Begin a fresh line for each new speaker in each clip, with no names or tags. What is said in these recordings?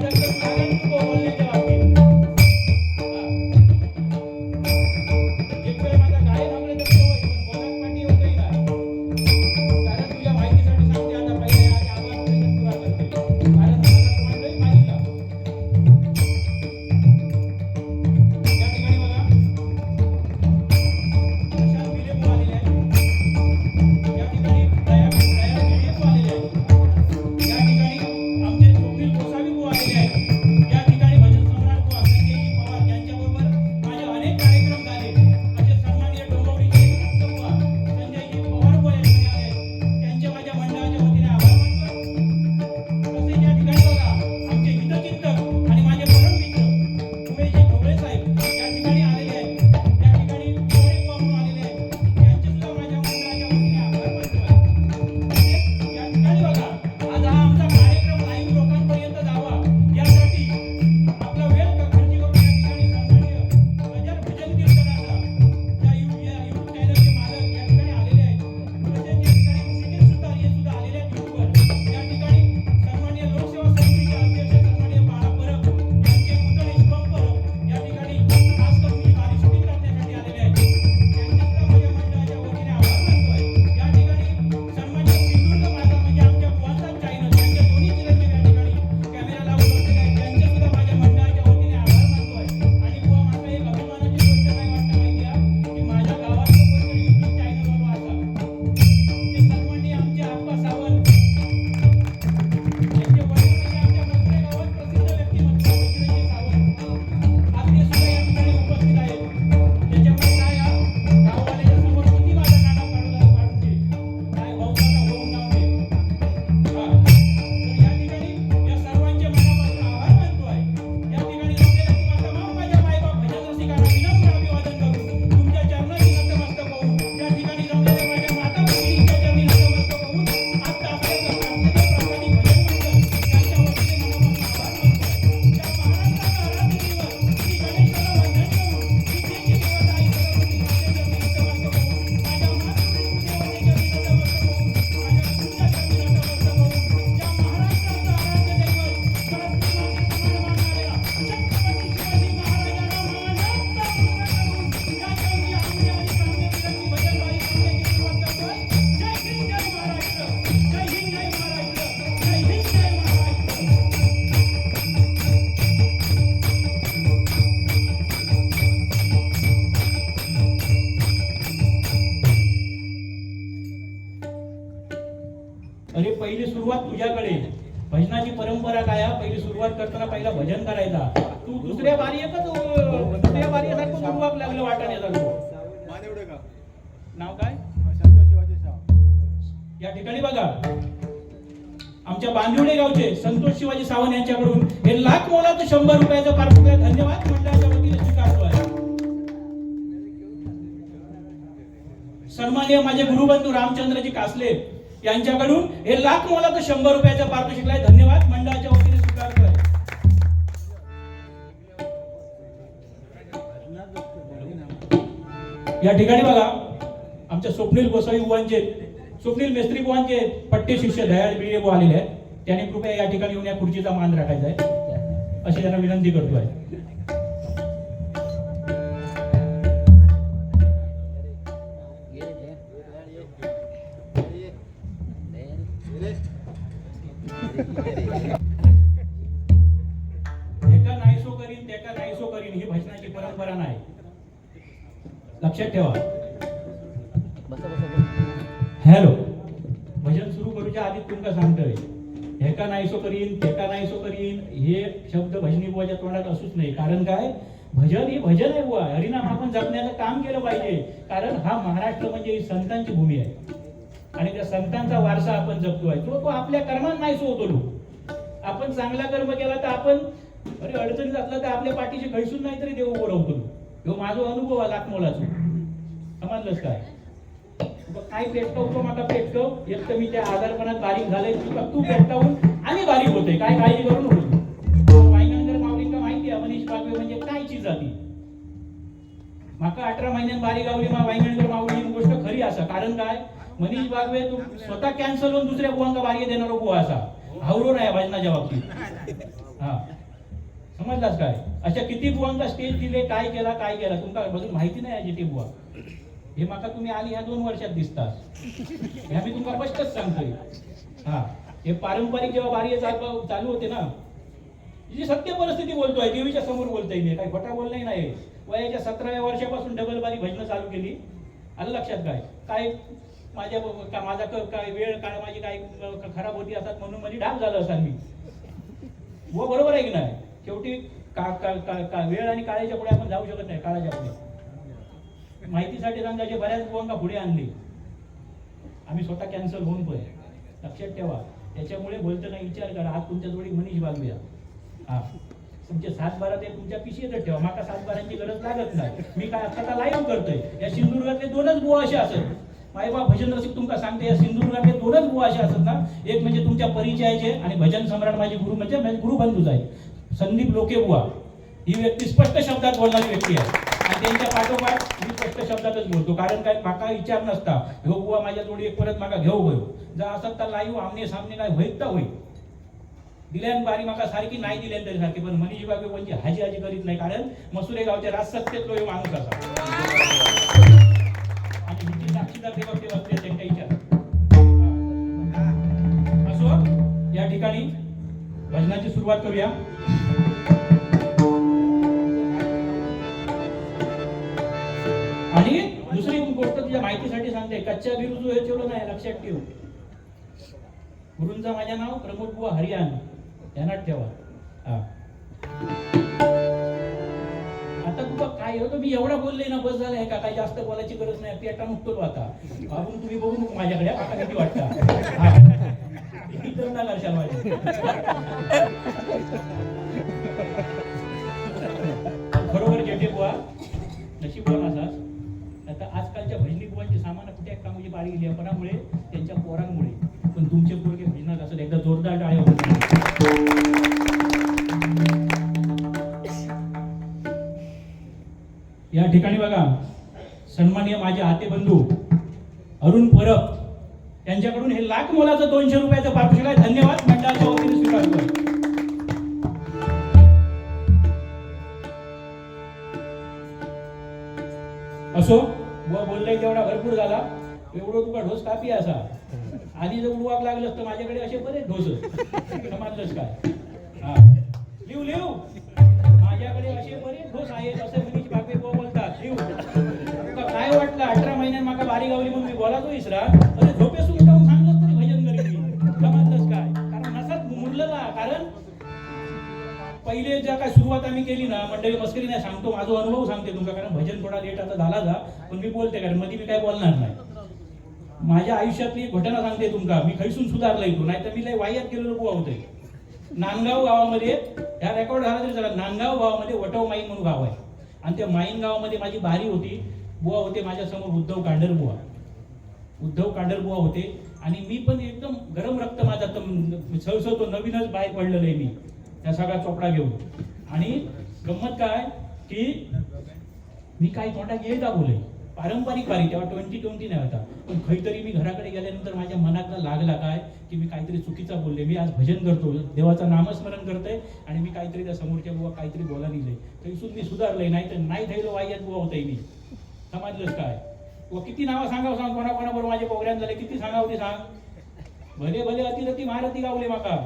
Thank you. सुरुवात करताना पहिला भजन करायचा. तू दुसऱ्या बारी एकच दुसऱ्या बारी सारखं सुरुवात लागलं वाटाने सारखं
मानेवडे का
नाव काय? या ठिकाणी बघा. आमच्या बांदिवडे गावचे संतोष शिवाजी सावंत यांच्याकडून हे लाख मोलाचं शंभर रुपयाचं पारितोषिक आहे. धन्यवाद मंडळाच्या वतीने स्वीकारतो आहे सन्माननीय माझे गुरुबंधू रामचंद्रजी कासले यांच्याकडून हे लाख मोलाचं शंभर रुपयाचं पारितोषिक आहे. धन्यवाद मंडळाच्या या ठिकाणी बघा आमच्या स्वप्नील गोसावी बुवांचे स्वप्नील मेस्त्री बुवांचे पट्टे शिष्य दयाळ बिळे बुवा आलेले आहेत. त्याने कृपया या ठिकाणी येऊन या खुर्चीचा मान राखायचा आहे. अशी त्यांना विनंती करतो आहे ठेवा. हॅलो. भजन सुरू करूच्या आधी तुमका सांगतोय. हेका नाहीसो करीन तेका नाहीसो करीन हे शब्द भजनी बुवाच्या तोंडात असूच नाही. कारण काय? भजन ही भजन आहे बुवा. हरिनाम आपण जपण्याचं काम केलं पाहिजे. कारण हा महाराष्ट्र म्हणजे ही संतांची भूमी आहे. आणि त्या संतांचा वारसा आपण जपतोय. तो तो आपल्या कर्मात नाहीसो होतो लोक. आपण चांगला कर्म केला तर आपण अरे अडचणीत असला तर आपल्या पाठीशी खैसून नाही तरी देव बोलवतो ह्यो माझा अनुभव आहे लाख मोलाचा समजलंच काय? मग काय पेटवतो माका पेटकव एक तर मी त्या आजारपणात बारीक झालंय तू पेटकावून आणि बारीक होते काय काळजी करून नको वाईगणकर माहिती आहे मनीष बागवे म्हणजे काय चीज जाती? माका अठरा महिन्यात बारीक गावली मा वाईगणकर माऊली ही गोष्ट खरी असा. कारण काय? मनीष बागवे तू स्वतः कॅन्सल होऊन दुसऱ्या बुवांका बारी देणारा बुवा असा. हावरो नाही भजनाच्या बाबतीत. हा. समजलास काय? अशा किती बुवांका स्टेज दिले काय केला काय केला? तुमका बघून माहिती नाही याची ती बुवा हे माका तुम्ही आली ह्या दोन वर्षात दिसतात. ह्या मी तुमका स्पष्टच सांगतोय. हा हे पारंपरिक जेव्हा बारी चालू चालू होते ना जी सत्य परिस्थिती बोलतोय देवीच्या समोर बोलतोय मी काही खोटा बोलणं नाही. वयाच्या सतराव्या वर्षापासून डबल बारी भजनं चालू केली. आलं लक्षात काय? काय माझ्या का माझा क- काय वेळ काय माझी काय खराब होती असतात म्हणून म्हणजे ढाक झालं असाल मी. हो बरोबर आहे की नाही? शेवटी का का का- का वेळ आणि काळाच्या पुढे आपण जाऊ शकत नाही काळाच्या पुढे. माहितीसाठी सांगायचे बऱ्याच बुवांका पुढे आणले. आम्ही स्वतः कॅन्सल होऊन पण. लक्षात ठेवा. त्याच्यामुळे बोलताना विचार करा. हा तुमच्या जोडी मनीष बागूया. हा. तुमच्या तुमचे सात बारा ते तुमच्या पिशीतच ठेवा. माका सात बारांची गरज लागत नाही. मी काय आता लाईव्ह करतोय. या सिंधुदुर्गातले दोनच बुवा असे असत. मायबा भजन रसिक तुमका सांगते या सिंधुदुर्गातले दोनच बुवा असे असत ना. एक म्हणजे तुमच्या परिचयाचे आणि भजन सम्राट माझे गुरु म्हणजे, म्हणजे माझे गुरुबंधूच आहे संदीप लोके बुवा. ही व्यक्ती स्पष्ट शब्दात बोलणारी व्यक्ती आहे. आणि त्यांच्या पाठोपाठ मी स्पष्ट शब्दातच बोलतो. कारण काय माका विचार नसता. ह्यो हो, बुवा माझ्या जोडी एक परत माका घेऊ गयो जर असत तर लाईव्ह आमने सामने काय होईत तर होईल. दिल्यान बारी माका सारखी नाही दिल्यान तरी सारखी. पण मनीष बाबी कोणची हाजी हाजी करीत नाही. कारण मसुरे गावच्या राजसत्तेतलो हे माणूस असा. आणि हिची साक्षीदार ते बघते बसते त्यांच्या विचार. असो या ठिकाणी भजनाची सुरुवात करूया. कच्चा बिरू जो हे ठेवलं नाही लक्षात ठेव. गुरुंचा माझ्या नाव प्रमोद बुवा हरियाण. ध्यानात ठेवा. हा. आता तुला काय होतं मी एवढा बोलले ना बस झालंय का काही जास्त बोलायची गरज नाही. पेटा नुकतो आता बाबून तुम्ही बघू नको माझ्याकडे आता किती वाटता? इतर ना करशाल माझ्या? खरोबर जेठे बुवा. सामान म्हणजे बारी गेली त्यांच्या पोरांमुळे. पण तुमचे पोरगे भजनात असं एकदा जोरदार टाळे होते या ठिकाणी बघा सन्माननीय माझे आते बंधू अरुण परब त्यांच्याकडून हे लाख मोलाचं दोनशे रुपयाचं पारितोषिक आहे. धन्यवाद मंडळाच्या वतीने स्वीकारतो. असो व बोललंय तेवढा भरपूर झाला. एवढं तुका ढोस कापी असा आधी जर उडवाक लागलं तर माझ्याकडे असे बरेच ढोस समजलंच काय? लिव लिव माझ्याकडे असे बरेच ढोस आहेत असं मिनीश बागवे बोलतात. लिव तुका काय वाटलं? अठरा महिन्यात माका बारी गावली म्हणून मी बोलातो इसरा. अरे झोपेसून उठावून सांगलंच तरी भजन करीन मी समजलंच काय? कारण नसाच मुरलेला कारण पहिले ज्या काय सुरुवात आम्ही केली ना मंडळी मस्करी नाही सांगतो माझा अनुभव सांगते तुमचा कारण भजन थोडा लेट आता झाला जा. पण मी बोलते कारण मध्ये मी काय बोलणार नाही. माझ्या आयुष्यातली एक घटना सांगते तुमका. मी खैसून सुधारलं इथून. नाही तर मी लय वाह्यात गेलेलो बुवा होते नांदगाव गावामध्ये ह्या रेकॉर्ड झाला तरी चला नांदगाव गावामध्ये वटव माईन म्हणून गाव आहे. आणि त्या माईन गावामध्ये माझी बारी होती. बुवा होते माझ्यासमोर उद्धव कांडर बुवा. उद्धव कांडर बुवा होते. आणि मी पण एकदम गरम रक्त माझा तम- सळसळतो नवीनच बाहेर पडलेलं आहे मी. त्या सगळा चोपडा घेऊन. आणि गंमत काय? की मी काही तोंडात येईल का बोले पारंपरिक वारी तेव्हा ट्वेंटी ट्वेंटी नाही होता. पण खैतरी मी घराकडे गेल्यानंतर माझ्या मनातला लागला काय की मी काहीतरी चुकीचा बोलले. मी आज भजन करतो देवाचं नामस्मरण करतोय आणि मी काहीतरी त्या समोरच्या बुवा काहीतरी बोला लिहिलंय तरी मी सुधारले नाही तर नाही थैलो वाईयात बुवा होतंय मी. समजलंच काय? व किती नावं सांगावं सांग कोणाकोणाबरोबर माझे प्रोग्राम झाले किती सांगावं ते सांग. भले भले अतिरती महारती गावले माका.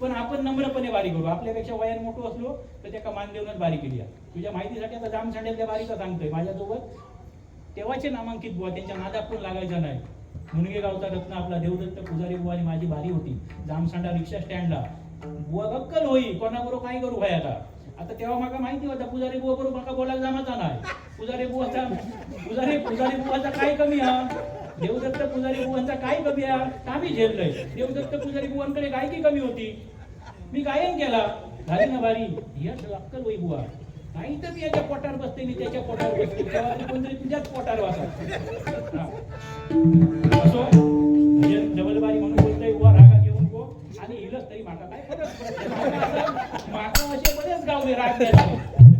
पण आपण नम्रपणे बारीक करू. आपल्यापेक्षा वयान मोठं असलो तर त्याका मान देऊनच बारी केली तुझ्या माहितीसाठी आता जाम सांडेल बारीचा सांगतोय माझ्यासोबत. तेव्हाचे नामांकित बुवा त्यांच्या नादात पण लागायचा नाही मुनगे गावचा रत्न आपला देवदत्त पुजारी बुवा आणि माझी भारी होती. जामसांडा रिक्षा स्टँडला. बुवा गक्कल होई कोणाबरोबर काय करू भाई आता? आता तेव्हा माका माहिती होता पुजारी बुवा बरोबर माका बोलायला जमाचा नाही. पुजारी बुवाचा पुजारी पुजारी बुवाचा काय कमी हा? देवदत्त पुजारी बुवांचा काय कमी हा? कामी झेललंय देवदत्त पुजारी बुवांकडे गायकी कमी होती. मी गायन केला. झाली ना भारी. यश अक्कल होई बुवा. नाही तर मी याच्या पोटावर बसते मी त्याच्या पोटावर बसते. तेव्हा कोणतरी तुझ्याच पोटावर हा. असो. भजन डबलबारी म्हणून बोलतोय बुवा रागा घेऊन गो आणि हिलच तरी माका काय. माका असं- बरेच गावले राग द्यायचे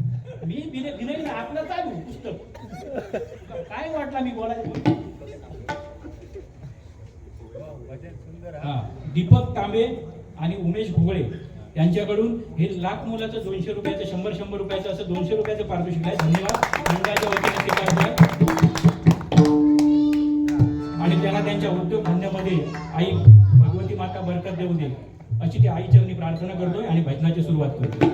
मी विनय विनय आपलं चालू पुस्तक. काय वाटला मी बोलायचं? हा. दीपक तांबे आणि उमेश घुगळे. यांच्याकडून हे लाख मुलाचं दोनशे रुपयाचं शंभर शंभर रुपयाचं असं दोनशे रुपयाचं पारितोषिक आहे. धन्यवाद. मंडळाच्या वतीने स्वीकारतोय आणि त्यांना त्यांच्या उद्योग धंद्यामध्ये आई भगवती माता बरकत देऊ दे अशी ती आई चरणी प्रार्थना करतोय आणि भजनाची सुरुवात करतोय.